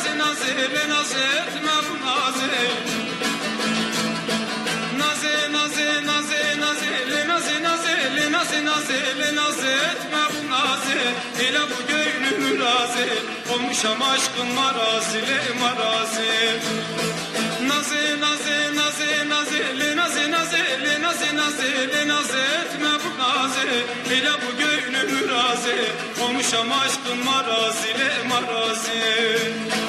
naze naze le naze etme bu naze Naze naze naze naze le naze naze le naze naze le naze etme bu naze Hele bu gönlümü raze olmuşam aşkın marazi le marazi Naze naze naze naze le naze naze le naze naze le naze etme bu naze Hele bu gönlümü raze olmuşam aşkın marazi le marazi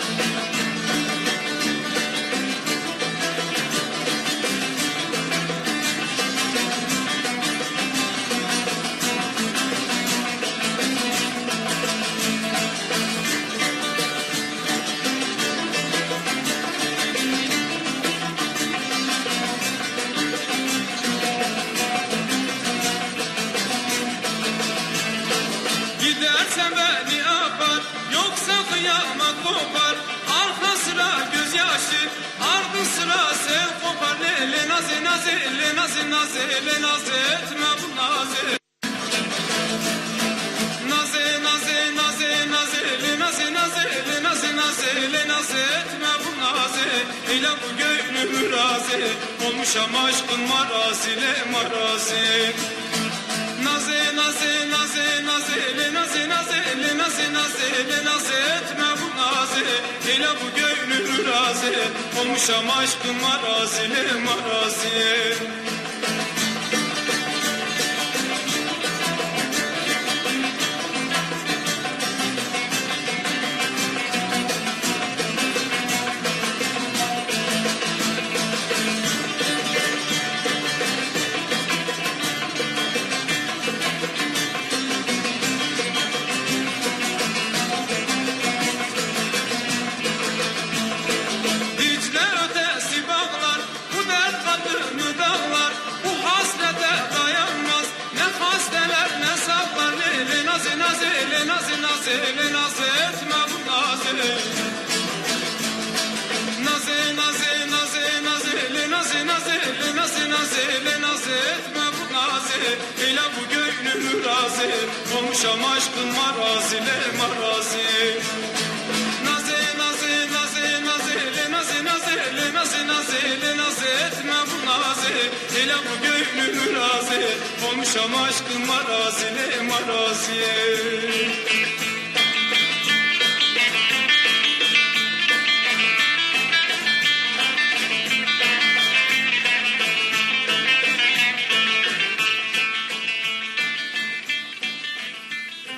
Naze naze le naze etme bu naze. Naze le naze naze le naze naze le naze etme bu bu gönlümü raze Olmuşam aşkın marazi le naze naze le naze naze le naze etme bu naze Hele bu gönlümü raze olmuşam aşkın marazi le marazi le naze etme bu naze naze le naze naze le naze naze le naze etme bu naze Hele bu gönlümü razi olmuşam aşkın marazi le marazi naze le naze naze le naze naze le naze etme bu naze Hele bu gönlümü razi olmuşam aşkın marazi le marazi